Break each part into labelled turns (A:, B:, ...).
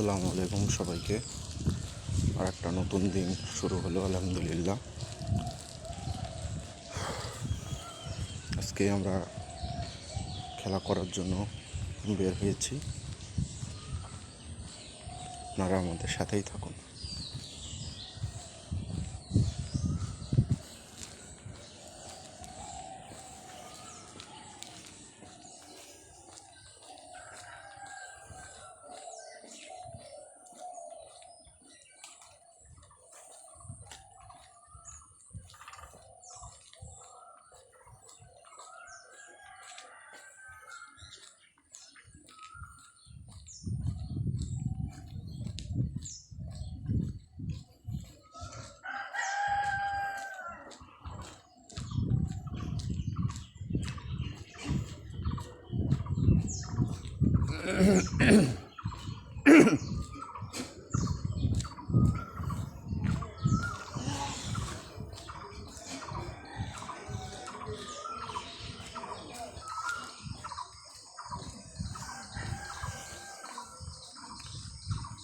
A: আসসালামু আলাইকুম সবাইকে। আর একটা নতুন দিন শুরু হলো, আলহামদুলিল্লাহ। আজকে আমরা খেলা করার জন্য বের হয়েছি। আপনারা আমাদের সাথেই থাকুন।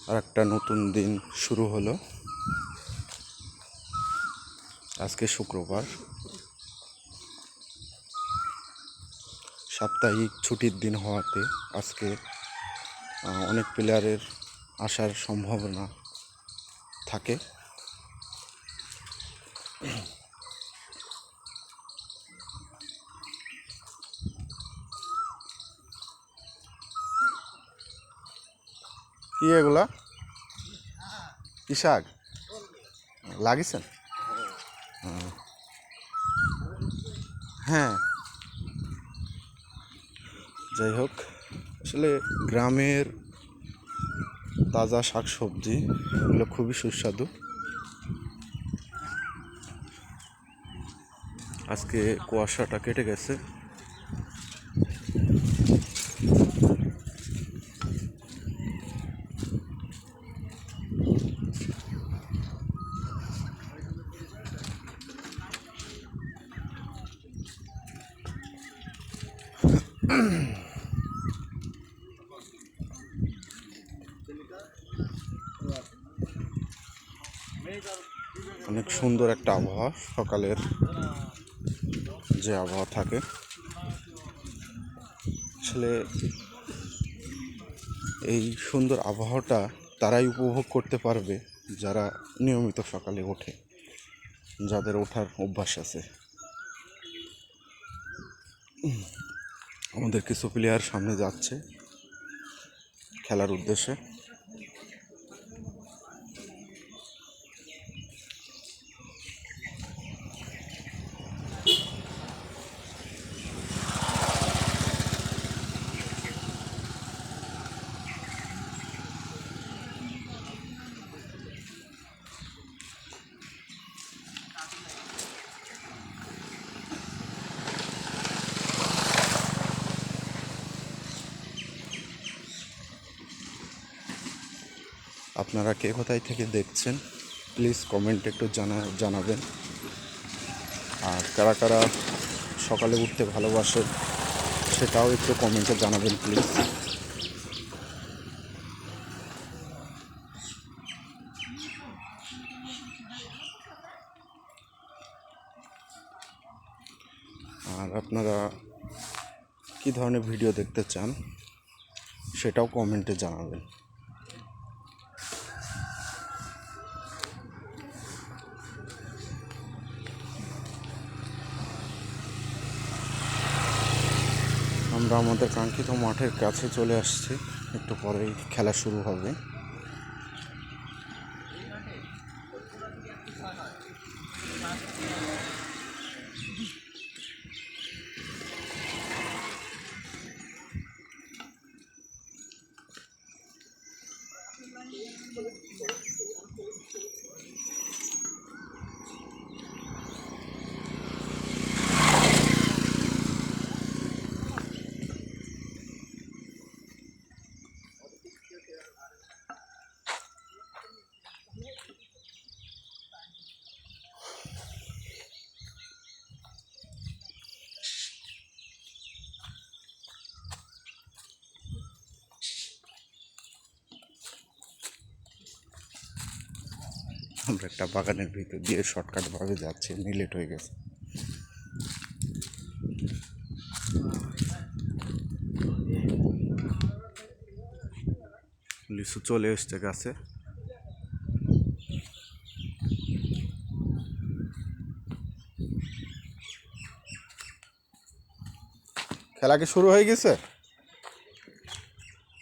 A: আর একটা নতুন দিন শুরু হলো। আজকে শুক্রবার। সাপ্তাহিক ছুটির দিন হওয়াতে আজকে অনেক প্লেয়ারের আসার সম্ভাবনা থাকে। কি এগুলা? কি শাক লাগিয়েছেন হ্যাঁ। যাই হোক আসলে গ্রামের তাজা শাক সবজি এগুলো খুবই সুস্বাদু। আজকে কুয়াশাটা কেটে গেছে। অনেক সুন্দর একটা আবহাওয়া, সকালের যে আবহাওয়া থাকে। আসলে এই সুন্দর আবহাওয়াটা তারাই উপভোগ করতে পারবে যারা নিয়মিত সকালে ওঠে, যাদের ওঠার অভ্যাস আছে। আমাদের কিছু প্লেয়ার সামনে যাচ্ছে খেলার উদ্দেশ্যে। আপনারা কে কোথায় থেকে দেখছেন প্লিজ কমেন্ট একটু জানা জানাবেন। আর কারা কারা সকালে উঠতে ভালোবাসে সেটাও একটু কমেন্টে জানাবেন প্লিজ আর আপনারা কী ধরনের ভিডিও দেখতে চান, সেটাও কমেন্টে জানাবেন। আমরা আমাদের কাঙ্ক্ষিত মাঠের কাছে চলে আসছি। একটু পরেই খেলা শুরু হবে। আমরা একটা বাগানের ভিতর দিয়ে শর্টকাটভাবে যাচ্ছি এমনি লেট হয়ে গেছে। লিচু চলে এসছে গাছে। খেলা কি শুরু হয়ে গেছে?